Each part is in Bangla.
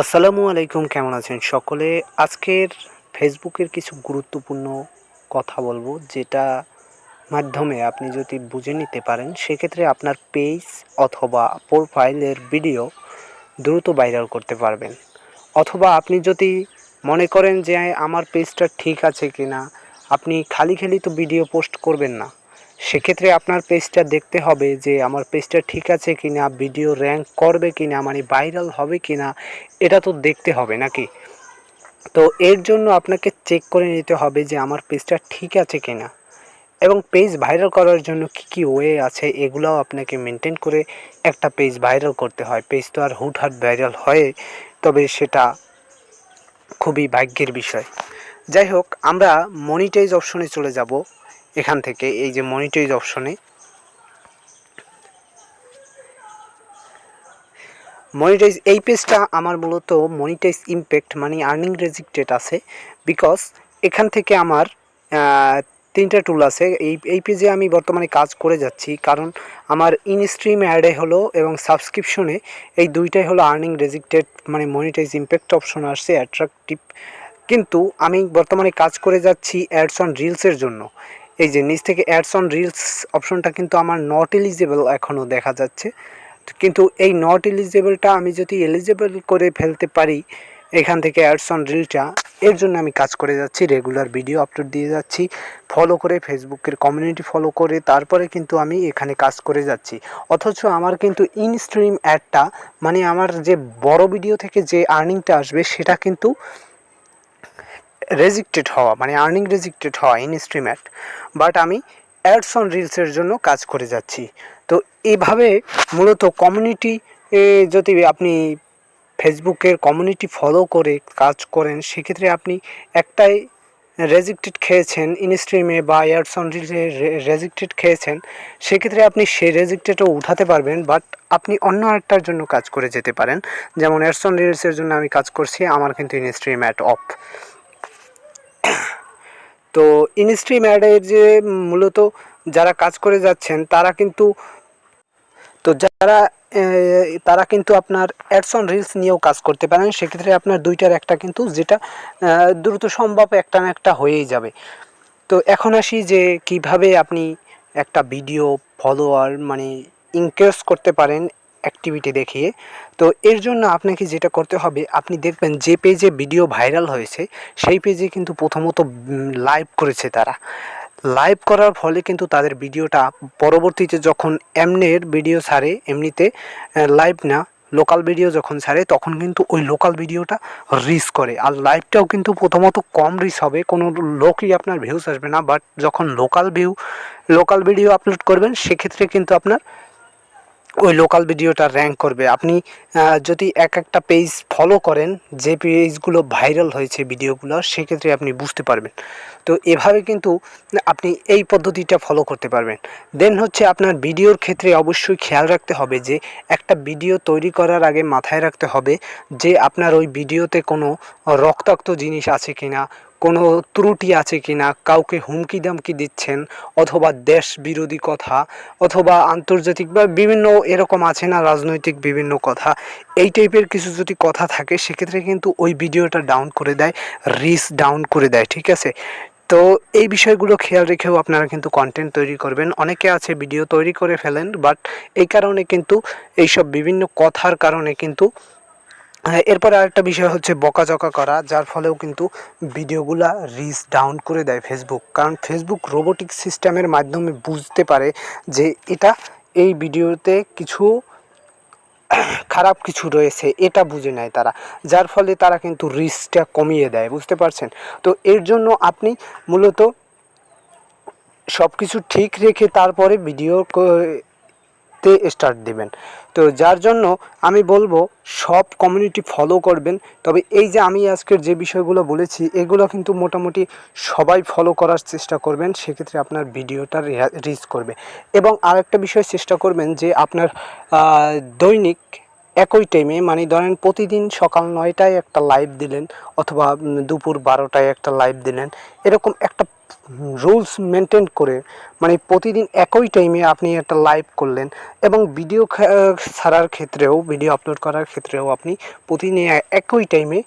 আসসালামু আলাইকুম, কেমন আছেন সকলে? আজকের ফেসবুকের কিছু গুরুত্বপূর্ণ কথা বলব, যেটা মাধ্যমে আপনি যদি বুঝে নিতে পারেন, সেক্ষেত্রে আপনার পেজ অথবা প্রোফাইলের ভিডিও দ্রুত ভাইরাল করতে পারবেন। অথবা আপনি যদি মনে করেন যে, আমার পেজটা ঠিক আছে কিনা? আপনি খালি খালি তো ভিডিও পোস্ট করবেন না। সেক্ষেত্রে আপনার পেজটা দেখতে হবে যে আমার পেজটা ঠিক আছে কিনা ভিডিও র্যাঙ্ক করবে কি না মানে ভাইরাল হবে কিনা, এটা তো দেখতে হবে নাকি? তো এর জন্য আপনাকে চেক করে নিতে হবে যে আমার পেজটা ঠিক আছে কিনা। এবং পেজ ভাইরাল করার জন্য কী কী ওয়ে আছে, এগুলোও আপনাকে মেনটেন করে একটা পেজ ভাইরাল করতে হয়। পেজ তো আর হুটহাট ভাইরাল হয়, তবে সেটা খুবই ভাগ্যের বিষয়। যাই হোক, আমরা মনিটাইজ অপশনে চলে যাব। এখান থেকে এই যে মনিটাইজ অপশনে মনিটাইজ এই পেজটা আমার মূলত মনিটাইজ ইমপ্যাক্ট মানে আর্নিং রেজিক্টেড আছে বিকজ এখান থেকে আমার তিনটা টুল আছে। এই এই পেজে আমি বর্তমানে কাজ করে যাচ্ছি, কারণ আমার ইনস্ট্রিম অ্যাডে হলো এবং সাবস্ক্রিপশনে এই দুইটাই হলো আর্নিং রেজিস্ট্রেট মানে মনিটাইজ ইমপ্যাক্ট অপশন আসছে অ্যাট্রাকটিভ কিন্তু আমি বর্তমানে কাজ করে যাচ্ছি অ্যাডস অন রিলসের জন্য। এই যে নিচ থেকে অ্যাডস অন রিলস অপশনটা কিন্তু আমার নট এলিজেবল এখনও দেখা যাচ্ছে। কিন্তু এই নট এলিজেবলটা আমি যদি এলিজেবল করে ফেলতে পারি, এখান থেকে অ্যাডস অন রিলটা এর জন্য আমি কাজ করে যাচ্ছি রেগুলার ভিডিও আপলোড দিয়ে যাচ্ছি ফলো করে ফেসবুকের কমিউনিটি ফলো করে, তারপরে কিন্তু আমি এখানে কাজ করে যাচ্ছি। অথচ আমার কিন্তু ইনস্ট্রিম অ্যাডটা মানে আমার যে বড় ভিডিও থেকে যে আর্নিংটা আসবে, সেটা কিন্তু রেজিক্টেড হওয়া মানে আর্নিং রেজিক্টেড হওয়া ইন স্ট্রিম অ্যাড বাট আমি অ্যাডস অন রিলসের জন্য কাজ করে যাচ্ছি। তো এইভাবে মূলত কমিউনিটি যদি আপনি ফেসবুকের কমিউনিটি ফলো করে কাজ করেন, সেক্ষেত্রে আপনি একটাই রেজিক্টেড খেয়েছেন ইনস্ট্রিমে বা অ্যাডস অন রিলসে রেজিক্টেড খেয়েছেন, সেক্ষেত্রে আপনি সেই রেজিক্টেডও উঠাতে পারবেন বাট আপনি অন্য আরেকটার জন্য কাজ করে যেতে পারেন। যেমন অ্যাডস অন রিলসের জন্য আমি কাজ করছি, আমার কিন্তু ইনস্ট্রিম অ্যাড অফ তো ইনস্ট্রিম অ্যাডের যে মূলত যারা কাজ করে যাচ্ছেন, তারা কিন্তু তো যারা তারা কিন্তু আপনার অ্যাডস অন রিলস নিয়েও কাজ করতে পারেন। সেক্ষেত্রে আপনার দুইটার একটা কিন্তু যেটা দ্রুত সম্ভব একটা না একটা হয়েই যাবে। তো এখন আসি যে কীভাবে আপনি একটা ভিডিও ফলোয়ার মানে ইনক্রিজ করতে পারেন অ্যাক্টিভিটি দেখিয়ে। তো এর জন্য আপনাকে যেটা করতে হবে, আপনি দেখবেন যে পেজে ভিডিও ভাইরাল হয়েছে, সেই পেজে কিন্তু প্রথমত লাইভ করেছে তারা। লাইভ করার ফলে কিন্তু তাদের ভিডিওটা পরবর্তীতে যখন এমনের ভিডিও ছাড়ে, এমনিতে লাইভ না লোকাল ভিডিও যখন ছাড়ে, তখন কিন্তু ওই লোকাল ভিডিওটা রিস করে। আর লাইভটাও কিন্তু প্রথমত কম রিস হবে, কোনো লোকই আপনার ভিউজ আসবে না বাট যখন local view local video upload করবেন, সেক্ষেত্রে কিন্তু আপনার ওই লোকাল ভিডিওটা র্যাঙ্ক করবে। আপনি যদি এক একটা পেজ ফলো করেন, যে পেজগুলো ভাইরাল হয়েছে ভিডিওগুলো সেক্ষেত্রে আপনি বুঝতে পারবেন। তো এভাবে কিন্তু আপনি এই পদ্ধতিটা ফলো করতে পারবেন। দেন হচ্ছে আপনার ভিডিওর ক্ষেত্রে অবশ্যই খেয়াল রাখতে হবে যে, একটা ভিডিও তৈরি করার আগে মাথায় রাখতে হবে যে, আপনার ওই ভিডিওতে কোনো রক্তাক্ত জিনিস আছে কিনা কোনো ত্রুটি আছে কিনা, কাউকে হুমকি দামকি দিচ্ছেন অথবা দেশ বিরোধী কথা অথবা আন্তর্জাতিক বা বিভিন্ন এরকম আছে না রাজনৈতিক বিভিন্ন কথা, এই টাইপের কিছু যদি কথা থাকে সেক্ষেত্রে কিন্তু ওই ভিডিওটা ডাউন করে দেয় রিস ডাউন করে দেয়, ঠিক আছে? তো এই বিষয়গুলো খেয়াল রেখেও আপনারা কিন্তু কন্টেন্ট তৈরি করবেন। অনেকে আছে ভিডিও তৈরি করে ফেলেন বাট এই কারণে কিন্তু এইসব বিভিন্ন কথার কারণে কিন্তু এরপরে আরেকটা বিষয় হচ্ছে বকাঝকা করা, যার ফলেও কিন্তু ভিডিওগুলা রিচ ডাউন করে দেয় ফেসবুক কারণ ফেসবুক রোবোটিক সিস্টেমের মাধ্যমে বুঝতে পারে যে এটা এই ভিডিওতে কিছু খারাপ কিছু রয়েছে, এটা বুঝে নেয় তারা। যার ফলে তারা কিন্তু রিস্কটা কমিয়ে দেয়, বুঝতে পারছেন? তো এর জন্য আপনি মূলত সব কিছু ঠিক রেখে তারপরে ভিডিও তে স্টার্ট দিবেন। তো যার জন্য আমি বলব, সব কমিউনিটি ফলো করবেন। তবে এই যে আমি আজকের যে বিষয়গুলো বলেছি, এগুলো কিন্তু মোটামুটি সবাই ফলো করার চেষ্টা করবেন। সেক্ষেত্রে আপনার ভিডিওটা রিচ করবে। এবং আরেকটা বিষয় চেষ্টা করবেন যে আপনার দৈনিক একই টাইমে মানে ধরেন প্রতিদিন সকাল নয়টায় একটা লাইভ দিলেন, অথবা দুপুর বারোটায় একটা লাইভ দিলেন, এরকম একটা রুলস মেনটেন করে মানে প্রতিদিন একই টাইমে আপনি একটা লাইভ করলেন এবং ভিডিও ছাড়ার ক্ষেত্রেও ভিডিও আপলোড করার ক্ষেত্রেও আপনি প্রতিদিন একই টাইমে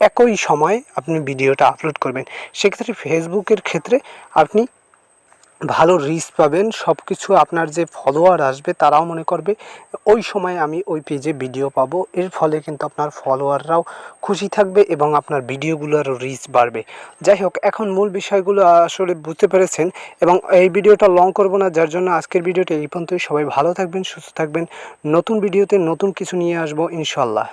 একই সময় আপনি ভিডিওটা আপলোড করবেন। সেক্ষেত্রে ফেসবুকের ক্ষেত্রে আপনি ভালো রিচ পাবেন সব কিছু আপনার যে ফলোয়ার আসবে তারাও মনে করবে, ওই সময় আমি ওই পেজে ভিডিও পাবো। এর ফলে কিন্তু আপনার ফলোয়াররাও খুশি থাকবে এবং আপনার ভিডিওগুলোরও রিচ বাড়বে। যাই হোক, এখন মূল বিষয়গুলো আসলে বুঝতে পেরেছেন এবং এই ভিডিওটা লং করব না, যার জন্য আজকের ভিডিওটা এই পর্যন্তই। সবাই ভালো থাকবেন, সুস্থ থাকবেন। নতুন ভিডিওতে নতুন কিছু নিয়ে আসব ইনশাল্লাহ